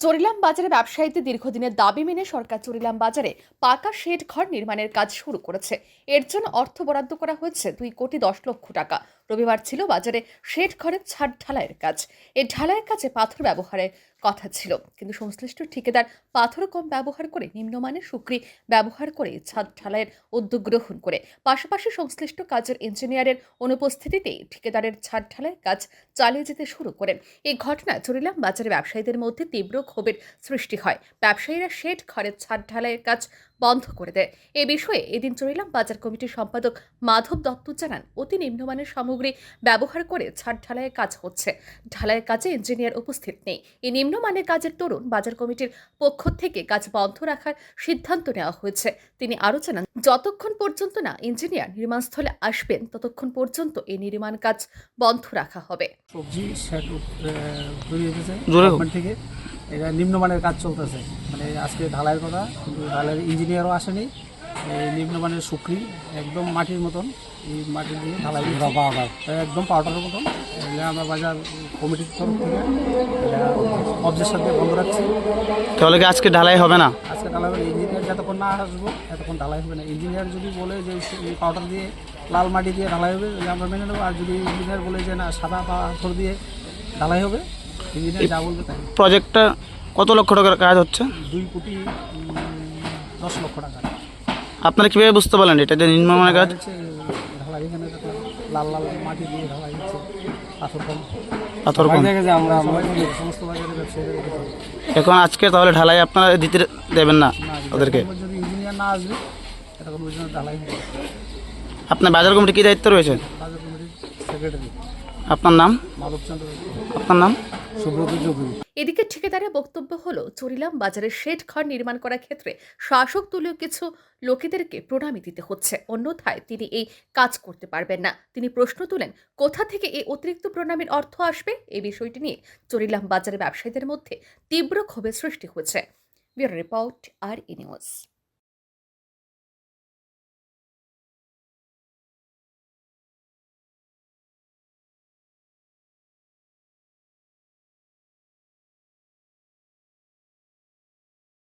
চরিলাম বাজারে ব্যবসায়ীদের দীর্ঘদিনের দাবি মেনে সরকার চরিলাম বাজারে পাকা শেড ঘর নির্মাণের কাজ শুরু করেছে। এর জন্য অর্থ বরাদ্দ করা হয়েছে দুই কোটি দশ লক্ষ টাকা। রবিবার ছিল বাজারে শেড ঘরের ছাদ ঢালাইয়ের কাজ। এই ঢালাইয়ের কাজে পাথর ব্যবহারের কথা ছিল। কিন্তু সংশ্লিষ্ট ঠিকাদার পাথর কম ব্যবহার করে, নিম্নমানের সুক্রি ব্যবহার করে ছাদ ঢালাইয়ের উদ্যোগ গ্রহণ করে। পাশাপাশি সংশ্লিষ্ট কাজের ইঞ্জিনিয়ারের অনুপস্থিতিতেই ঠিকাদারের ছাদ ঢালাইয়ের কাজ চালিয়ে যেতে শুরু করেন এই ঘটনায় চরিলাম বাজারে ব্যবসায়ীদের মধ্যে তীব্র ক্ষোভের সৃষ্টি হয়। ব্যবসায়ীরা শেড ঘরের ছাদ ঢালাইয়ের কাজ বন্ধ করে দেয়। এ বিষয়ে এদিন চরিলাম বাজার কমিটির সম্পাদক মাধব দত্ত জানান অতি নিম্নমানের সামগ্রী ব্যবহার করে ছাদ ঢালাইয়ের কাজ হচ্ছে। ঢালাইয়ের কাজে ইঞ্জিনিয়ার উপস্থিত নেই। এই নিম্নমানের কাজের তরুণ বাজার কমিটির পক্ষ থেকে কাজ বন্ধ রাখার সিদ্ধান্ত নেওয়া হয়েছে। তিনি আরও জানান যতক্ষণ পর্যন্ত না ইঞ্জিনিয়ার নির্মাণস্থলে আসবেন ততক্ষণ পর্যন্ত এই নির্মাণ কাজ বন্ধ রাখা হবে। সবজি থেকে এটা নিম্নমানের কাজ চলতেছে। মানে আজকে ঢালাইয়ের কথা কিন্তু ঢালাইয়ের ইঞ্জিনিয়ারও আসেনি। এই নিম্নমানের শুকরি একদম মাটির মতন এই মাটি দিয়ে ঢালাই পাউডার একদম পাউডারের মতন। আমরা বাজার কমিটির তরফ থেকে অবজের সাথে বন্ধ রাখছি। তাহলে কি আজকে ঢালাই হবে না? আজকে ঢালাই হবে ইঞ্জিনিয়ার যতক্ষণ না আসব এতক্ষণ ঢালাই হবে না। ইঞ্জিনিয়ার যদি বলে যে এই পাউডার দিয়ে লাল মাটি দিয়ে ঢালাই হবে আমরা মেনে নেব। আর যদি ইঞ্জিনিয়ার বলে যে না সাদা পাথর দিয়ে ঢালাই হবে প্রজেক্টটা কত লক্ষ টাকার কাজ হচ্ছে? দুই কোটি দশ লক্ষ টাকা। আপনারা কীভাবে বুঝতে পারলেন এটা? যে নিম্নমানের কাজ? ঢালাই এখানে লাল লাল মাটি দিয়ে ঢালাই হচ্ছে পাথর কম। পাথর কম। আমরা সমস্ত বাজারে ব্যবসায়ীদের এখন আজকে তাহলে ঢালাই আপনারা দিতে দেবেন না ওদেরকে? যতক্ষণ ইঞ্জিনিয়ার না আসবে এতক্ষণ ঢালাই আপনার বাজার কমিটি কী দায়িত্ব রয়েছে? বাজার কমিটির সেক্রেটারি আপনার নাম? মাধবচন্দ্র। আপনার নাম? সুব্রত চৌধুরী। এদিকে ঠিকাদারের বক্তব্য হলো, চরিলাম বাজারে শেড ঘর নির্মাণ করার ক্ষেত্রে শাসক দলীয় কিছু লোকেদেরকে প্রণামী দিতে হচ্ছে। অন্যথায় তিনি এই কাজ করতে পারবেন না। তিনি প্রশ্ন তুলেন, কোথা থেকে এই অতিরিক্ত প্রণামীর অর্থ আসবে? এই বিষয়টি নিয়ে চরিলাম বাজারে ব্যবসায়ীদের মধ্যে তীব্র ক্ষোভের সৃষ্টি হয়েছে। রিপোর্ট, আর ই নিউজ।